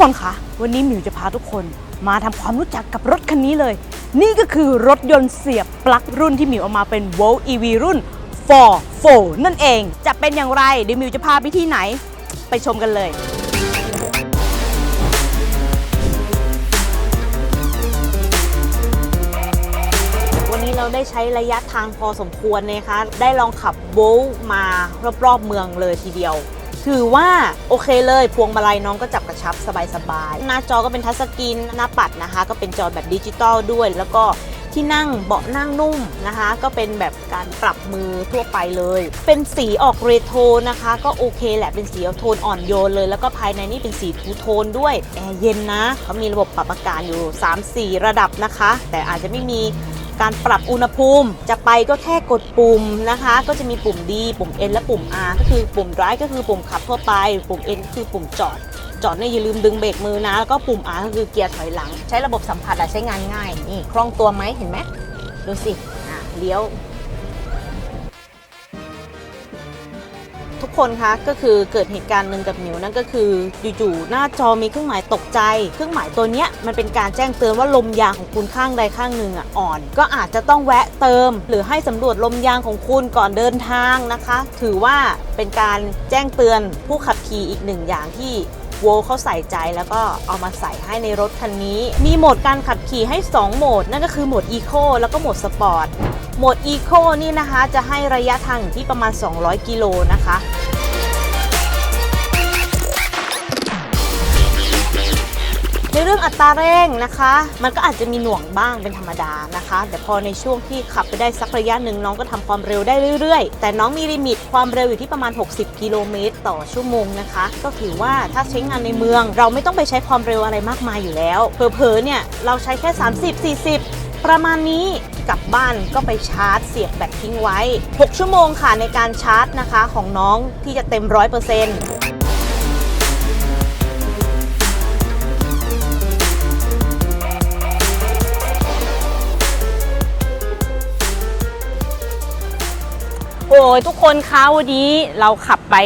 คนคะ วันนี้หมิวจะพาทุกคนมาทำความรู้จักกับรถคันนี้เลย นี่ก็คือรถยนต์เสียบปลั๊กรุ่นที่หมิวเอามาเป็น Volt EV รุ่น 4 4 นั่นเอง จะเป็นอย่างไร เดี๋ยวหมิวจะพาไปที่ไหน ไปชมกันเลยวันนี้เราได้ใช้ระยะทางพอสมควรนะคะ ได้ลองขับโบลต์มารอบๆเมืองเลยทีเดียว ถือว่าโอเคเลยพวงมาลัยน้องก็จับกระชับสบายๆ หน้าจอก็เป็นทัชสกรีนหน้าปัดนะคะ ก็เป็นจอแบบดิจิตอลด้วย แล้วก็ที่นั่งเบาะนั่งนุ่มนะคะ ก็เป็นแบบการปรับมือทั่วไปเลย เป็นสีออกเรโทรนะคะ ก็โอเคแหละเป็นสีโทนอ่อนโยนเลย แล้วก็ภายในนี่เป็นสีทูโทนด้วยแอร์เย็นนะเขามีระบบปรับอากาศอยู่ 3-4 ระดับนะคะ แต่อาจจะไม่มี การปรับอุณหภูมิ จะไปก็แค่กดปุ่มนะคะ ก็จะมีปุ่ม D ปุ่ม N และปุ่ม R ก็คือปุ่ม drive ก็คือปุ่มขับทั่วไป ปุ่ม N ก็คือปุ่มจอด จอดเนี่ยอย่าลืมดึงเบรกมือนะ แล้วก็ปุ่ม R ก็คือเกียร์ถอยหลัง ใช้ระบบสัมผัสอะใช้งานง่าย นี่คล่องตัวไหมเห็นไหมดูสิอะเลี้ยว ทุกคนคะก็คือเกิดเหตุการณ์หนึ่งกับหมิวนั่นก็คืออยู่ๆหน้าจอมีเครื่องหมายตกใจ เครื่องหมายตัวเนี้ยมันเป็นการแจ้งเตือนว่าลมยางของคุณข้างใดข้างหนึ่งอะอ่อน ก็อาจจะต้องแวะเติม หรือให้สำรวจลมยางของคุณก่อนเดินทางนะคะ ถือว่าเป็นการแจ้งเตือนผู้ขับขี่อีกหนึ่งอย่างที่โวเขาใส่ใจแล้วก็เอามาใส่ให้ในรถคันนี้ มีโหมดการขับขี่ให้ 2 โหมด นั่นก็คือโหมด Eco แล้วก็โหมด Sport โหมด Eco นี่นะคะจะให้ระยะทางอยู่ที่ประมาณ 200 กิโลนะคะในเรื่องอัตราเร่งนะคะ มันก็อาจจะมีหน่วงบ้างเป็นธรรมดานะคะ แต่พอในช่วงที่ขับไปได้สักระยะหนึ่งน้องก็ทำความเร็วได้เรื่อยๆ แต่น้องมีลิมิตความเร็วอยู่ที่ประมาณ 60 กิโลเมตรต่อชั่วโมงนะคะ ก็ถือว่าถ้าใช้งานในเมือง เราไม่ต้องไปใช้ความเร็วอะไรมากมายอยู่แล้ว เผลอๆเนี่ยเราใช้แค่ 30 40 ประมาณนี้กลับบ้านก็ไปชาร์จเสียบแบตทิ้งไว้ 6 ชั่วโมงค่ะในการชาร์จนะคะของน้องที่จะเต็ม 100%โยทุกคนคะวันนี้เราขับไป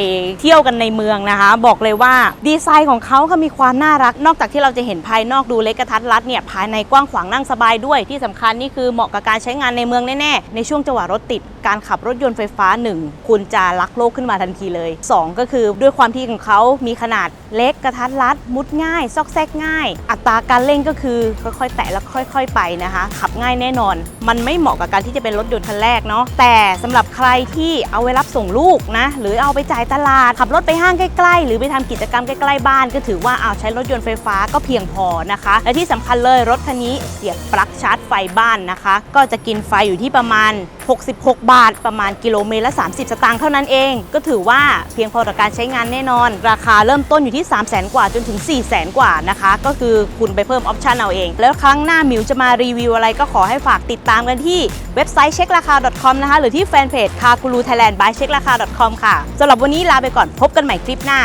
เที่ยวกันในเมืองนะคะ บอกเลยว่าดีไซน์ของเขาก็มีความน่ารัก นอกจากที่เราจะเห็นภายนอกดูเล็กกระทัดรัดเนี่ยภายในกว้างขวางนั่งสบายด้วยที่สำคัญนี่คือเหมาะกับการใช้งานในเมืองแน่ๆ ในช่วงจังหวะรถติดการขับรถยนต์ไฟฟ้า 1 คุณจะรักโลกขึ้นมาทันทีเลย 2 ก็คือด้วยความที่ของเขามีขนาดเล็กกระทัดรัด มุดง่าย ซอกแซกง่าย อัตราการเร่งก็คือค่อยๆ แตะแล้วค่อยๆ ไปนะคะ ขับง่ายแน่นอน มันไม่เหมาะกับการที่จะเป็นรถยนต์คันแรกเนาะแต่สำหรับใครที่เอาไว้รับส่งลูกนะ หรือเอาไปจ่ายตลาด ขับรถไปห้างใกล้ๆ หรือไปทำกิจกรรมใกล้ๆบ้านก็ถือว่าเอาใช้รถยนต์ไฟฟ้าก็เพียงพอนะคะ และที่สำคัญเลยรถคันนี้เสียบปลั๊กชาร์จไฟบ้านนะคะ ก็จะกินไฟอยู่ที่ประมาณ66 บาท ประมาณกิโลเมตรละ 30 สตางค์เท่านั้นเอง ก็ถือว่าเพียงพอต่อการใช้งานแน่นอน ราคาเริ่มต้นอยู่ที่ 3 0 0 0 0 0 กว่าจนถึง 4 0 0 0 0 0 กว่านะคะ ก็คือคุณไปเพิ่มออปชันเอาเอง แล้วครั้งหน้ามิวจะมารีวิวอะไรก็ขอให้ฝากติดตามกันที่เว็บไซต์เช็คราคา .com นะคะ หรือที่แฟนเพจ c a r g u r u Thailand by เช็คราคา .com ค่ะสำหรับวันนี้ลาไปก่อนพบกันใหม่คลิปหน้า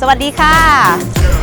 สวัสดีค่ะ